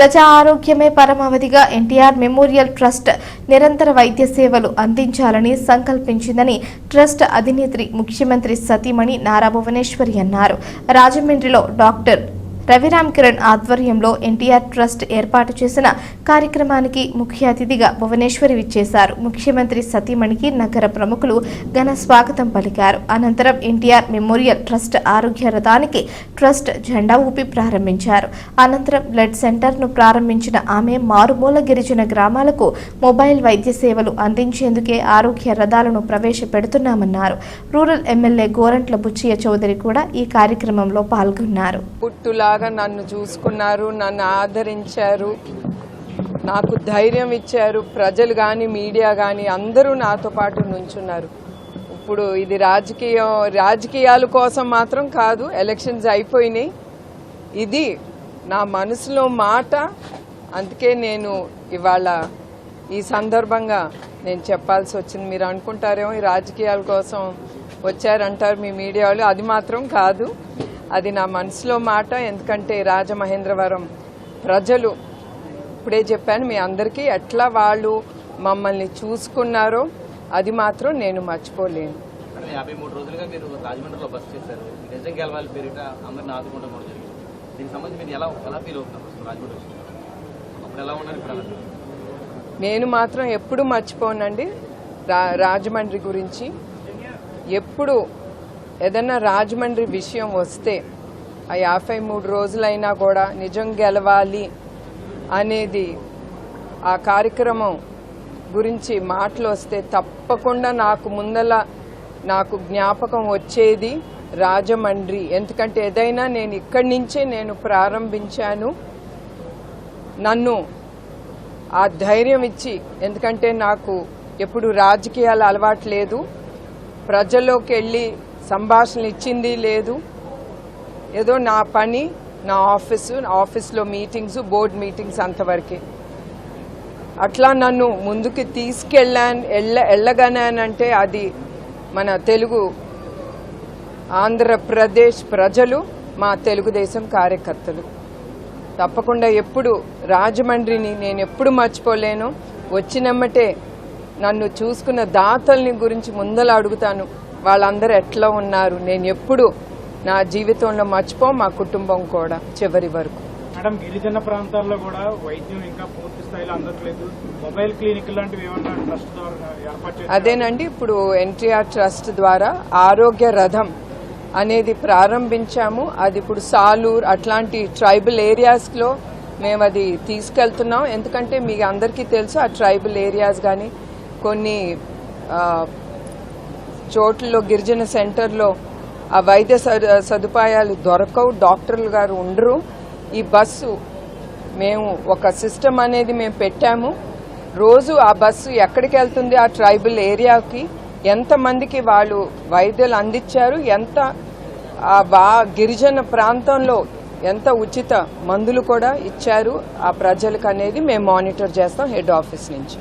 ప్రజా ఆరోగ్యమే పరమావధిగా ఎన్టీఆర్ మెమోరియల్ ట్రస్ట్ నిరంతర వైద్య సేవలు అందించాలని సంకల్పించిందని ట్రస్ట్ అధినేత్రి ముఖ్యమంత్రి సతీమణి నారా భువనేశ్వరి అన్నారు. రాజమండ్రిలో డాక్టర్ రవిరామ్ కిరణ్ ఆధ్వర్యంలో ఎన్టీఆర్ ట్రస్ట్ ఏర్పాటు చేసిన కార్యక్రమానికి ముఖ్య అతిథిగా భువనేశ్వరి విచ్చేశారు. ముఖ్యమంత్రి సతీమణికి నగర ప్రముఖులు ఘన స్వాగతం పలికారు. అనంతరం ఎన్టీఆర్ మెమోరియల్ ట్రస్ట్ ఆరోగ్య రథానికి ట్రస్ట్ జెండా ఊపి ప్రారంభించారు. అనంతరం బ్లడ్ సెంటర్ను ప్రారంభించిన ఆమె మారుమూల గిరిజన గ్రామాలకు మొబైల్ వైద్య సేవలు అందించేందుకే ఆరోగ్య రథాలను ప్రవేశపెడుతున్నామన్నారు. రూరల్ ఎమ్మెల్యే గోరంట్ల బుచ్చయ్య చౌదరి కూడా ఈ కార్యక్రమంలో పాల్గొన్నారు. బాగా నన్ను చూసుకున్నారు నన్ను ఆదరించారు నాకు ధైర్యం ఇచ్చారు. ప్రజలు కానీ మీడియా కానీ అందరూ నాతో పాటు నుంచున్నారు. ఇప్పుడు ఇది రాజకీయం రాజకీయాల కోసం మాత్రం కాదు ఎలక్షన్స్ అయిపోయినాయి. ఇది నా మనసులో మాట. అందుకే నేను ఇవాళ ఈ సందర్భంగా నేను చెప్పాల్సి వచ్చింది. మీరు అనుకుంటారేమో ఈ రాజకీయాల కోసం వచ్చారంటారు మీ మీడియా వాళ్ళు. అది మాత్రం కాదు. అది నా మనసులో మాట ఎందుకంటే రాజమహేంద్రవరం ప్రజలు ఇప్పుడే చెప్పాను మీ అందరికీ ఎట్లా వాళ్ళు మమ్మల్ని చూసుకున్నారో అది మాత్రం నేను మర్చిపోలేను అంటే యాభై మూడు రోజులుగా మీరు రాజమండ్రిలో బస్ చేశారు నిజం గెలవాలి పేరిట అందరిని ఆదుకోవడం కూడా జరిగింది దీనికి సంబంధించి మీరు ఎలా ఎలా ఫీల్ అవుతున్నారు అసలు రాజమండ్రి వచ్చి? అప్పుడు ఎలా ఉన్నారు ఇప్పుడు ఎలా ఉన్నారు? నేను మాత్రం ఎప్పుడు మర్చిపోనండి రాజమండ్రి గురించి ఎప్పుడు ఏదన్నా రాజమండ్రి విషయం వస్తే ఆ యాభై మూడు రోజులైనా కూడా నిజం గెలవాలి అనేది ఆ కార్యక్రమం గురించి మాటలు వస్తే తప్పకుండా నాకు ముందల నాకు జ్ఞాపకం వచ్చేది రాజమండ్రి. ఎందుకంటే ఏదైనా నేను ఇక్కడి నుంచే నేను ప్రారంభించాను. నన్ను ఆ ధైర్యం ఇచ్చి ఎందుకంటే నాకు ఎప్పుడు రాజకీయాలు అలవాటు లేదు. ప్రజల్లోకి వెళ్ళి సంభాషణలు ఇచ్చింది లేదు. ఏదో నా పని నా ఆఫీసు నా ఆఫీస్లో మీటింగ్స్ బోర్డ్ మీటింగ్స్ అంతవరకే. అట్లా నన్ను ముందుకు తీసుకెళ్ళాను ఎళ్ళ వెళ్ళగనానంటే అది మన తెలుగు ఆంధ్రప్రదేశ్ ప్రజలు మా తెలుగుదేశం కార్యకర్తలు. తప్పకుండా ఎప్పుడు రాజమండ్రిని నేను ఎప్పుడు మర్చిపోలేను. వచ్చినమ్మటే నన్ను చూసుకున్న దాతల్ని గురించి ముందల అడుగుతాను. వాళ్ళందరూ ఎట్లా ఉన్నారు? నేను ఎప్పుడు నా జీవితంలో మర్చిపో మా కుటుంబం కూడా చివరి వరకు. మేడం గిరిజన ప్రాంతాల్లో కూడా వైద్యం ఇంకా పూర్తి స్థాయిలో అందట్లేదు. మొబైల్ క్లినిక్ లాంటివి ఏమన్నా ట్రస్ట్ ద్వారా ఏర్పాటు అదేనండి ఇప్పుడు ఎన్టీఆర్ ట్రస్ట్ ద్వారా ఆరోగ్య రథం అనేది ప్రారంభించాము. అది ఇప్పుడు సాలూర్ అట్లాంటి ట్రైబల్ ఏరియాస్లో మేము అది తీసుకెళ్తున్నాం. ఎందుకంటే మీకు అందరికీ తెలుసు ఆ ట్రైబల్ ఏరియాస్ కానీ కొన్ని చోట్లలో గిరిజన సెంటర్లో ఆ వైద్య సదుపాయాలు దొరకవు. డాక్టర్లు గారు ఉండరు. ఈ బస్సు మేము ఒక సిస్టమ్ అనేది మేము పెట్టాము. రోజు ఆ బస్సు ఎక్కడికి వెళ్తుంది? ఆ ట్రైబల్ ఏరియాకి ఎంతమందికి వాళ్ళు వైద్యులు అందించారు? ఎంత ఆ బా గిరిజన ప్రాంతంలో ఎంత ఉచిత మందులు కూడా ఇచ్చారు? ఆ ప్రజలకు అనేది మేము మానిటర్ చేస్తాం హెడ్ ఆఫీస్ నుంచి.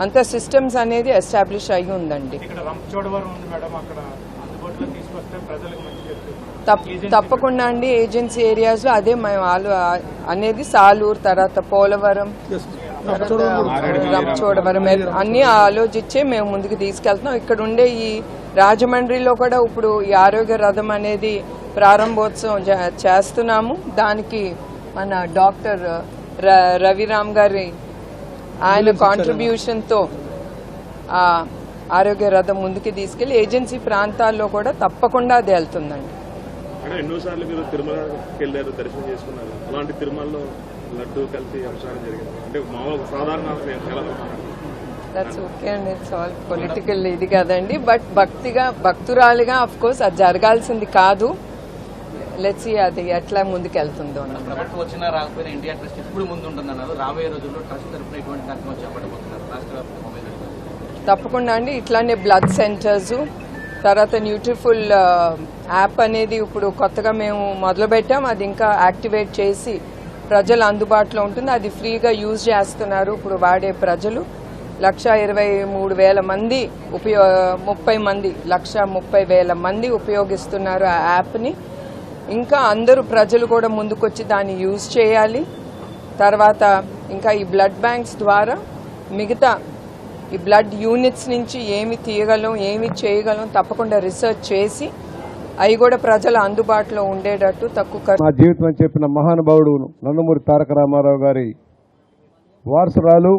అంత సిస్టమ్స్ అనేది ఎస్టాబ్లిష్ అయి ఉందండి. ఇక్కడ రంపచోడవరం ఉంది మేడం అక్కడ అందుబాటులో తీసుకొస్తే ప్రజలకు మంచి జరుగుతుంది తప్- తప్పకుండా అండి ఏజెన్సీ ఏరియాస్లో అదే మేము ఆలో అనేది సాలూరు తర్వాత పోలవరం రంపచోడవరం అన్ని ఆలోచించే మేము ముందుకు తీసుకెళ్తున్నాం. ఇక్కడ ఉండే ఈ రాజమండ్రిలో కూడా ఇప్పుడు ఈ ఆరోగ్య రథం అనేది ప్రారంభోత్సవం చేస్తున్నాము. దానికి మన డాక్టర్ ర- రవిరామ్ గారి ఆయన కాంట్రిబ్యూషన్తో ఆ ఆరోగ్య రథం ముందుకు తీసుకెళ్ళి ఏజెన్సీ ప్రాంతాల్లో కూడా తప్పకుండా అది వెళ్తుందండి. అంటే ఎన్నోసార్లు మీరు తిరుమలకి వెళ్ళారు దర్శనం చేసుకున్నారు. అలాంటి తిరుమలలో లడ్డు కలిసి అవసరం జరిగింది. అంటే మామూలు సాధారణ ఎలా దట్స్ ఓకే అండి. ఇట్స్ ఆల్ పొలిటికల్ ఇది కదండి. బట్ భక్తిగా భక్తురాలిగా అఫ్ కోర్స్ అది జరగాల్సింది కాదు. లెట్స్ అది ఎట్లా ముందుకు వెళ్తుందో అన్నమాట. ప్రభుత్వం వచ్చినా రాకపోయినా ఇండియా ట్రస్ట్ రాబోయే రోజుల్లో ట్రస్ట్ తరఫున ఎటువంటి కార్యక్రమం చేపట్టబోతున్నారు? రాష్ట్ర మొబైల్ ట్రస్ట్. తప్పకుండా అండి. ఇట్లానే బ్లడ్ సెంటర్స్ తర్వాత న్యూట్రిఫుల్ యాప్ అనేది ఇప్పుడు కొత్తగా మేము మొదలు పెట్టాం అది ఇంకా యాక్టివేట్ చేసి ప్రజలు అందుబాటులో ఉంటుంది. అది ఫ్రీగా యూజ్ చేస్తున్నారు ఇప్పుడు వాడే ప్రజలు. లక్ష ఇరవై మూడు వేల మంది ఉపయో ముప్పై మంది లక్ష ముప్పై వేల మంది ఉపయోగిస్తున్నారు ఆ యాప్ని ఇంకా అందరూ ప్రజలు కూడా ముందుకొచ్చి దాన్ని యూజ్ చేయాలి. తర్వాత ఇంకా ఈ బ్లడ్ బ్యాంక్స్ ద్వారా మిగతా ఈ బ్లడ్ యూనిట్స్ నుంచి ఏమి తీయగలం ఏమి చేయగలం తప్పకుండా రీసెర్చ్ చేసి అవి కూడా ప్రజల అందుబాటులో ఉండేటట్టు తక్కువ మా నా జీవితం అని చెప్పిన మహానుభావుడు నందమూరి తారక రామారావు గారి వారసురాలు.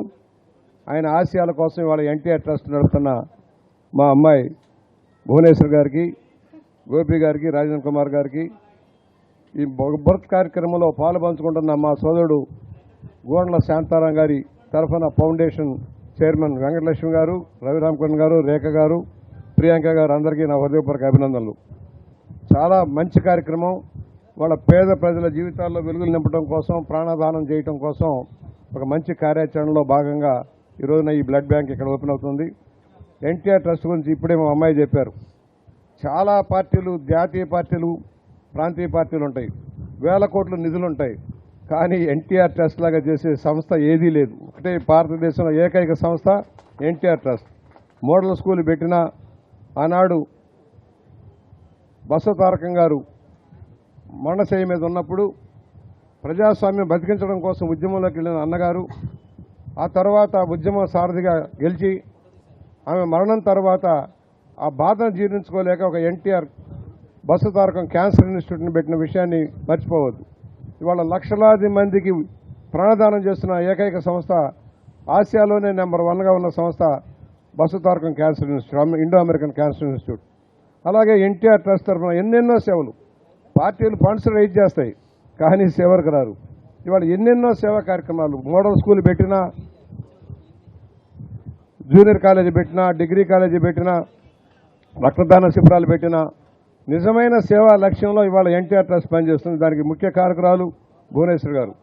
ఆయన ఆశయాల కోసం ఇవాళ ఎన్టీఆర్ ట్రస్ట్ నడుపుతున్న మా అమ్మాయి భువనేశ్వర్ గారికి గోపి గారికి రాజేంద్ర కుమార్ గారికి ఈ బర్త్ కార్యక్రమంలో పాల్పంచుకుంటున్న మా సోదరుడు గోండ్ల శాంతారాం గారి తరఫున ఫౌండేషన్ చైర్మన్ వెంకటలక్ష్మి గారు రవిరామకృష్ణ గారు రేఖ గారు ప్రియాంక గారు అందరికీ నా హృదయపూర్వక అభినందనలు. చాలా మంచి కార్యక్రమం. వాళ్ళ పేద ప్రజల జీవితాల్లో వెలుగులు నింపడం కోసం ప్రాణదానం చేయటం కోసం ఒక మంచి కార్యాచరణలో భాగంగా ఈ రోజున ఈ బ్లడ్ బ్యాంక్ ఇక్కడ ఓపెన్ అవుతుంది. ఎన్టీఆర్ ట్రస్ట్ గురించి ఇప్పుడే మా అమ్మాయి చెప్పారు. చాలా పార్టీలు జాతీయ పార్టీలు ప్రాంతీయ పార్టీలు ఉంటాయి వేల కోట్ల నిధులు ఉంటాయి కానీ ఎన్టీఆర్ ట్రస్ట్ లాగా చేసే సంస్థ ఏదీ లేదు. ఒకటే భారతదేశంలో ఏకైక సంస్థ ఎన్టీఆర్ ట్రస్ట్. మోడల్ స్కూల్ పెట్టిన ఆనాడు బసవతారకం గారు మరణశయ మీద ఉన్నప్పుడు ప్రజాస్వామ్యం బతికించడం కోసం ఉద్యమంలోకి వెళ్ళిన అన్నగారు ఆ తర్వాత ఉద్యమ సారథిగా గెలిచి ఆమె మరణం తర్వాత ఆ బాధను జీర్ణించుకోలేక ఒక ఎన్టీఆర్ బస్సు తారకం క్యాన్సర్ ఇన్స్టిట్యూట్ని పెట్టిన విషయాన్ని మర్చిపోవద్దు. ఇవాళ లక్షలాది మందికి ప్రాణదానం చేస్తున్న ఏకైక సంస్థ ఆసియాలోనే నెంబర్ వన్గా ఉన్న సంస్థ Basavatarakam cancer institute Indo American cancer institute. అలాగే ఎన్టీఆర్ ట్రస్ట్ తరఫున ఎన్నెన్నో సేవలు పార్టీలు ఫండ్స్ రైజ్ చేస్తాయి కానీ సేవలకు రారు. ఇవాళ ఎన్నెన్నో సేవా కార్యక్రమాలు మోడల్ స్కూల్ పెట్టినా జూనియర్ కాలేజీ పెట్టినా డిగ్రీ కాలేజీ పెట్టినా రక్తదాన శిబిరాలు పెట్టినా నిజమైన సేవా లక్ష్యంలో ఇవాళ ఎన్టీఆర్ ట్రస్ట్ పనిచేస్తుంది. దానికి ముఖ్య కారకురాలు భువనేశ్వర్ గారు.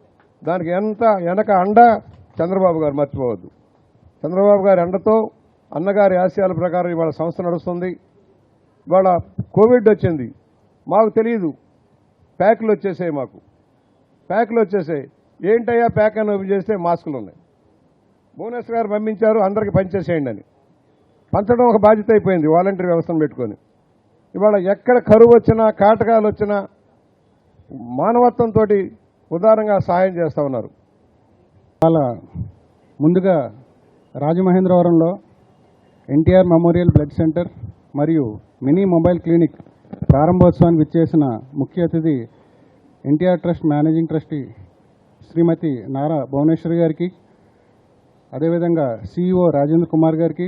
దానికి ఎంత వెనక అండ చంద్రబాబు గారు మర్చిపోవద్దు. చంద్రబాబు గారి అండతో అన్నగారి ఆశయాల ప్రకారం ఇవాళ సంస్థ నడుస్తుంది. ఇవాళ కోవిడ్ వచ్చింది. మాకు తెలియదు ప్యాకులు వచ్చేసాయి మాకు. ప్యాకులు వచ్చేసాయి. ఏంటయ్యా ప్యాక్ అని ఓపెన్ చేస్తే మాస్కులు ఉన్నాయి. భువనేశ్వర్ గారు పంపించారు అందరికి పనిచేసేయండి అని. పంచడం ఒక బాధ్యత అయిపోయింది వాలంటీర్ వ్యవస్థను పెట్టుకొని. ఇవాళ ఎక్కడ కరువు వచ్చినా కాటకాలు వచ్చినా మానవత్వంతో ఉదారంగా సహాయం చేస్తూ ఉన్నారు. చాలా ముందుగా రాజమహేంద్రవరంలో ఎన్టీఆర్ మెమోరియల్ బ్లడ్ సెంటర్ మరియు మినీ మొబైల్ క్లినిక్ ప్రారంభోత్సవానికి విచ్చేసిన ముఖ్య అతిథి NTR trust managing trustee Shrimati Nara Bhuvaneswari గారికి అదేవిధంగా సిఇఓ రాజేంద్ర కుమార్ గారికి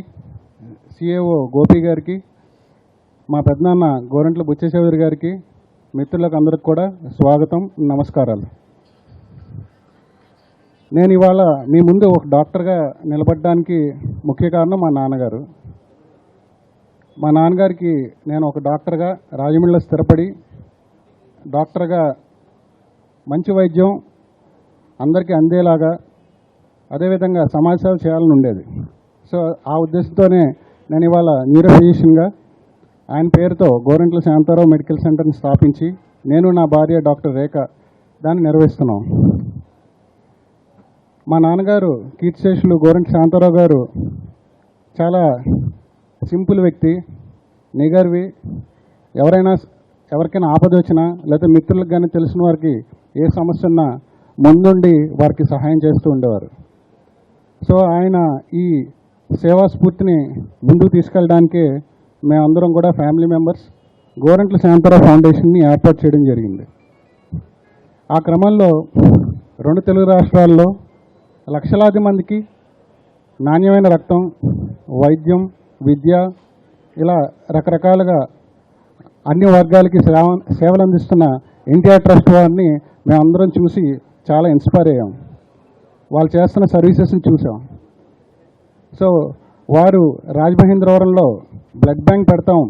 సిఏఓ గోపి గారికి మా పెద్దనాన్న గోరంట్ల బుచ్చచౌదరి గారికి మిత్రులకు అందరికి కూడా స్వాగతం నమస్కారాలు. నేను ఇవాళ మీ ముందు ఒక డాక్టర్గా నిలబడడానికి ముఖ్య కారణం మా నాన్నగారు. మా నాన్నగారికి నేను ఒక డాక్టర్గా రాజమండ్రిలో స్థిరపడి డాక్టర్గా మంచి వైద్యం అందరికీ అందేలాగా అదేవిధంగా సమాజ సేవ చేయాలని ఉండేది. సో ఆ ఉద్దేశంతోనే నేను ఇవాళ న్యూరో ఫిజిషియన్గా ఆయన పేరుతో గోరంట్ల శాంతారావు మెడికల్ సెంటర్ని స్థాపించి నేను నా భార్య డాక్టర్ రేఖ దాన్ని నిర్వహిస్తున్నాం. మా నాన్నగారు కీర్తిశేషులు గోరంటి శాంతారావు గారు చాలా సింపుల్ వ్యక్తి నిగర్వి. ఎవరైనా ఎవరికైనా ఆపద వచ్చినా లేదా మిత్రులకు కానీ తెలిసిన వారికి ఏ సమస్య ఉన్నా ముందుండి వారికి సహాయం చేస్తూ ఉండేవారు. సో ఆయన ఈ సేవా స్ఫూర్తిని ముందుకు తీసుకెళ్ళడానికే మేమందరం కూడా ఫ్యామిలీ మెంబర్స్ గోరంట్ల శాంతారావు ఫౌండేషన్ని ఏర్పాటు చేయడం జరిగింది. ఆ క్రమంలో రెండు తెలుగు రాష్ట్రాల్లో లక్షలాది మందికి నాణ్యమైన రక్తం వైద్యం విద్య ఇలా రకరకాలుగా అన్ని వర్గాలకి సేవ సేవలు అందిస్తున్న ఎన్టీఆర్ ట్రస్ట్ వారిని మేమందరం చూసి చాలా ఇన్స్పైర్ అయ్యాం. వాళ్ళు చేస్తున్న సర్వీసెస్ని చూసాం. సో వారు రాజమహేంద్రవరంలో బ్లడ్ బ్యాంక్ పెడతాం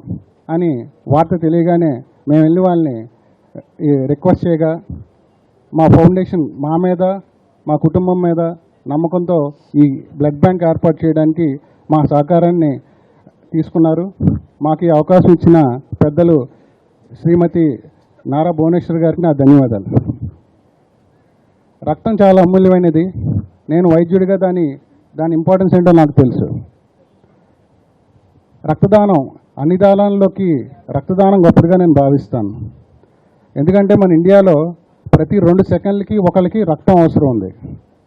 అని వార్త తెలియగానే మేము వెళ్ళి వాళ్ళని రిక్వెస్ట్ చేయగా మా ఫౌండేషన్ మా మీద మా కుటుంబం మీద నమ్మకంతో ఈ బ్లడ్ బ్యాంక్ ఏర్పాటు చేయడానికి మా సహకారాన్ని తీసుకున్నారు. మాకు ఈ అవకాశం ఇచ్చిన పెద్దలు శ్రీమతి నారా భువనేశ్వర్ గారికి నా ధన్యవాదాలు. రక్తం చాలా అమూల్యమైనది. నేను వైద్యుడిగా దాని దాని ఇంపార్టెన్స్ ఏంటో నాకు తెలుసు. రక్తదానం అన్ని దానాల్లోకి రక్తదానం గొప్పదిగా నేను భావిస్తాను. ఎందుకంటే మన ఇండియాలో ప్రతి రెండు సెకండ్లకి ఒకరికి రక్తం అవసరం ఉంది.